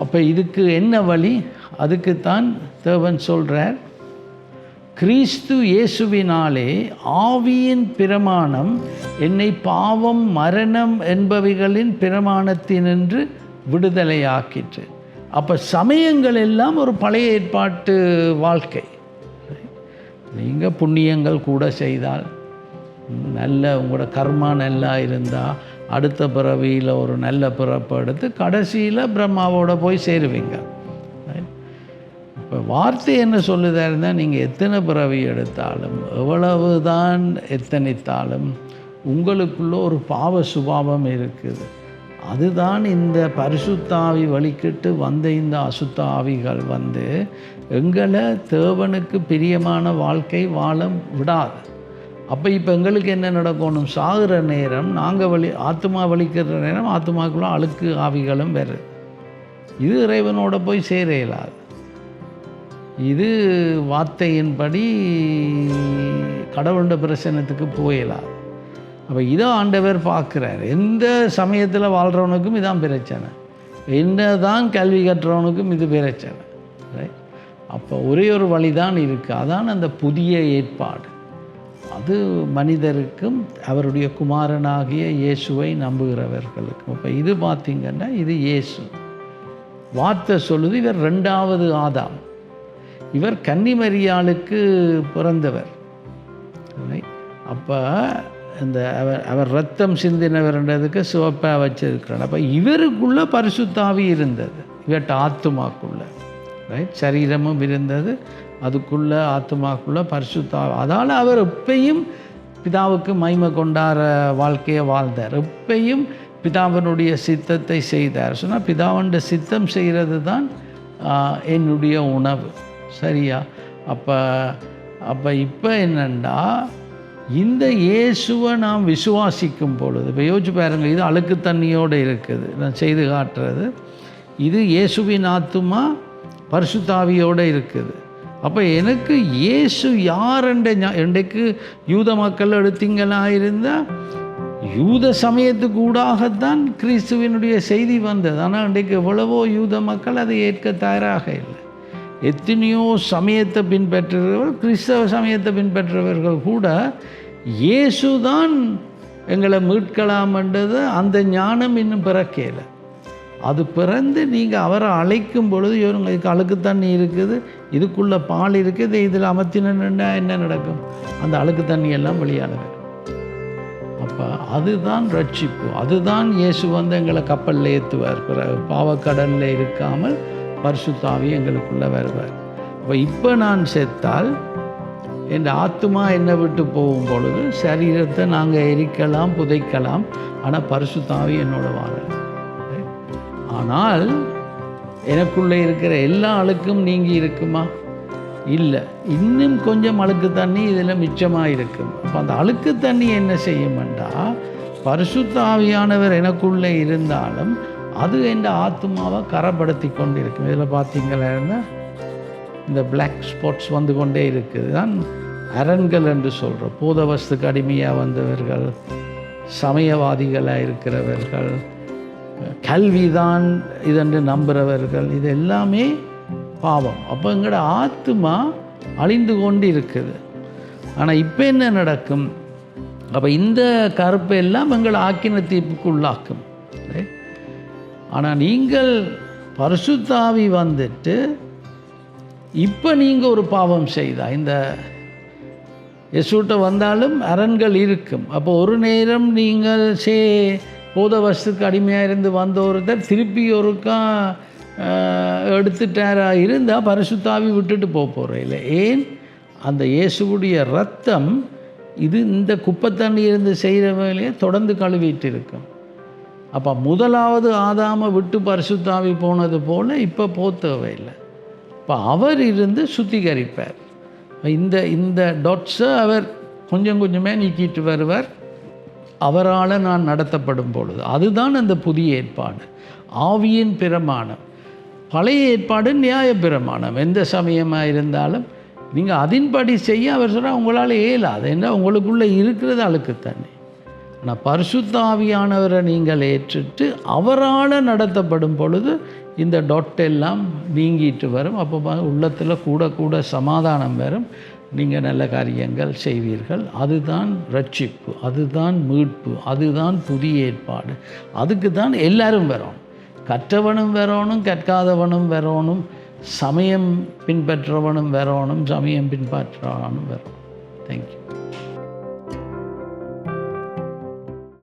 அப்போ இதுக்கு என்ன வழி? அதுக்குத்தான் தேவன் சொல்கிறார் கிறிஸ்து இயேசுவினாலே ஆவியின் பிரமாணம் என்னை பாவம் மரணம் என்பவைகளின் பிரமாணத்தினின்று விடுதலையாக்கிற்று. அப்போ சமயங்கள் எல்லாம் ஒரு பழைய ஏற்பாட்டு வாழ்க்கை. நீங்கள் புண்ணியங்கள் கூட செய்தால் நல்ல உங்களோட கர்மா நல்லா இருந்தால் அடுத்த பிறவியில் ஒரு நல்ல பிறப்பு எடுத்து கடைசியில் பிரம்மாவோட போய் சேருவீங்க. இப்போ வார்த்தை என்ன சொல்லுதா இருந்தால் நீங்கள் எத்தனை பிறவி எடுத்தாலும் எவ்வளவு தான் எத்தனைத்தாலும் உங்களுக்குள்ளே ஒரு பாவ சுபாவம் இருக்குது. அதுதான் இந்த பரிசுத்தாவி வழிக்கிட்டு வந்த இந்த அசுத்த ஆவிகள் வந்து எங்களை தேவனுக்கு பிரியமான வாழ்க்கை வாழ விடாது. அப்போ இப்போ எங்களுக்கு என்ன நடக்கணும்? சாகுற நேரம் நாங்கள் வலி ஆத்மா வலிக்கிற நேரம் ஆத்மாக்குள்ள அழுக்கு ஆவிகளும் வேறு. இது இறைவனோட போய் சேர இயலாது இது வார்த்தையின்படி கடவுளோட பிரசனத்துக்கு போயிடலாம் அப்போ இதை ஆண்டவர் பார்க்குறார். எந்த சமயத்தில் வாழ்கிறவனுக்கும் இதான் பிரச்சனை. என்ன தான் கல்வி கற்றவனுக்கும் இது பிரச்சனை. ரைட் அப்போ ஒரே ஒரு வழி தான் இருக்குது அதான் அந்த புதிய ஏற்பாடு. அது மனிதருக்கும் அவருடைய குமாரனாகிய இயேசுவை நம்புகிறவர்களுக்கும். அப்போ இது பார்த்திங்கன்னா இது இயேசு. வார்த்தை சொல்லுது இவர் ரெண்டாவது ஆதாம். இவர் கன்னிமரியாளுக்கு பிறந்தவர். அப்போ இந்த அவர் அவர் ரத்தம் சிந்தினவர்ன்றதுக்கு சிவப்பாக வச்சிருக்கிறார். அப்போ இவருக்குள்ள பரிசுத்தாவி இருந்தது. இவர்கிட்ட ஆத்துமாக்குள்ள. ரைட் சரீரமும் இருந்தது. அதுக்குள்ளே ஆத்மாக்குள்ள பரிசுத்தா அதால் அவர் எப்பையும் பிதாவுக்கு மைமை கொண்டார வாழ்க்கையை வாழ்ந்தார். எப்பையும் பிதாவினுடைய சித்தத்தை செய்தார். சொன்னால் பிதாவுடைய சித்தம் செய்கிறது தான் என்னுடைய உணவு. சரியா? அப்போ அப்போ இப்போ என்னென்னா இந்த இயேசுவை நாம் விசுவாசிக்கும் பொழுது இப்போ யோசிச்சு பாருங்கள் இது அழுக்கு தண்ணியோடு இருக்குது. நான் செய்து காட்டுறது. இது இயேசுவின் ஆத்துமா பரிசுத்தாவியோடு இருக்குது. அப்போ எனக்கு இயேசு யார் என்றைக்கு யூத மக்கள் எடுத்தீங்களா இருந்தால் யூத சமயத்துக்கு ஊடாகத்தான் கிறிஸ்துவனுடைய செய்தி வந்தது. ஆனால் இன்றைக்கு எவ்வளவோ யூத மக்கள் அதை ஏற்க தயாராக இல்லை. எத்தனையோ சமயத்தை பின்பற்றுகிறவர்கள் கிறிஸ்தவ சமயத்தை பின்பற்றுறவர்கள் கூட இயேசு தான் எங்களை மீட்கலாம்ன்றது அந்த ஞானம் இன்னும் பிறக்கலை அது பிறந்து நீங்கள் அவரை அழைக்கும் பொழுது இவங்க அழுக்கு தண்ணி இருக்குது இதுக்குள்ளே பால் இருக்குது இதில் அமர்த்தினா என்ன நடக்கும்? அந்த அழுக்கு தண்ணியெல்லாம் எல்லாம் அப்போ அதுதான் ரட்சிப்பு. அதுதான் இயேசு வந்து எங்களை கப்பலில் ஏற்றுவார் பாவக்கடலில் இருக்காமல் பரிசுத்தாவி எங்களுக்குள்ளே வருவார். அப்போ இப்போ நான் செத்தால் என் ஆத்மா என்னை விட்டு போகும் பொழுது சரீரத்தை நாங்கள் எரிக்கலாம் புதைக்கலாம் ஆனால் பரிசுத்தாவி என்னோட வாழலாம் ஆனால் எனக்குள்ளே இருக்கிற எல்லா அழுக்கும் நீங்கி இருக்குமா? இல்லை. இன்னும் கொஞ்சம் அழுக்கு தண்ணி இதில் மிச்சமாக இருக்கும். அப்போ அந்த அழுக்கு தண்ணி என்ன செய்யுமெண்டா பரிசுத்த ஆவியானவர் எனக்குள்ளே இருந்தாலும் அது என் ஆத்மாவை கரப்படுத்தி கொண்டு இருக்கும் இதில் பார்த்தீங்களா இந்த பிளாக் ஸ்பாட்ஸ் வந்து கொண்டே இருக்குது. தான் அரண்கள் என்று சொல்கிறோம் பூதவஸ்துக்கு அடிமையாக வந்தவர்கள் சமயவாதிகளாக இருக்கிறவர்கள் கல்விதான் இதென்று நம்புகிறவர்கள் இது எல்லாமே பாவம். அப்போ எங்களோட ஆத்மா அழிந்து கொண்டு இருக்குது ஆனால் இப்போ என்ன நடக்கும்? அப்போ இந்த கருப்பை எல்லாம் எங்களை ஆக்கின தீர்ப்புக்கு உள்ளாக்கும் ஆனால் நீங்கள் பரிசுத்தாவி வந்துட்டு இப்போ நீங்கள் ஒரு பாவம் செய்தா? இந்த எசூட்ட வந்தாலும் அரண்கள் இருக்கும். அப்போ ஒரு நேரம் நீங்கள் சே போத வசத்துக்கு அடிமையாக இருந்து வந்த ஒருத்தர் திருப்பி ஒருக்கா எடுத்துட்டாரா இருந்தால் பரிசுத்தாவி விட்டுட்டு போக போகிறேன் இல்லை ஏன்? அந்த இயேசுவுடைய ரத்தம் இது இந்த குப்பை தண்ணி இருந்து செய்கிற வேலையை தொடர்ந்து கழுவிட்டு இருக்கும் அப்போ முதலாவது ஆதாமல் விட்டு பரிசுத்தாவி போனது போல் இப்போ போக தேவையில்லை இப்போ அவர் இருந்து சுத்திகரிப்பார். இந்த இந்த டொட்ஸை அவர் கொஞ்சம் கொஞ்சமே நீக்கிட்டு வருவார். அவரால் நான் நடத்தப்படும் பொழுது. அதுதான் அந்த புதிய ஏற்பாடு. ஆவியின் பிரமாணம். பழைய ஏற்பாடு நியாய பிரமாணம். எந்த சமயமாக இருந்தாலும் நீங்கள் அதன்படி செய்ய அவர் சொன்னால் உங்களால் இயலாது. என்ன உங்களுக்குள்ளே இருக்கிறது அழுக்கு தண்ணி ஆனால் பரிசுத்தாவியானவரை நீங்கள் ஏற்றுட்டு அவரால் நடத்தப்படும் பொழுது இந்த டொட்டெல்லாம் நீங்கிட்டு வரும். அப்போ உள்ளத்தில் கூட கூட சமாதானம் வரும். நீங்கள் நல்ல காரியங்கள் செய்வீர்கள். அதுதான் ரட்சிப்பு அதுதான் மீட்பு அதுதான் புதிய ஏற்பாடு. அதுக்கு தான் எல்லாரும் வரணும் கற்றவனும் வரணும் கற்காதவனும் வரணும் சமயம் பின்பற்றவனும் வரணும் சமயம் பின்பற்றவனும் வரணும் தேங்க்யூ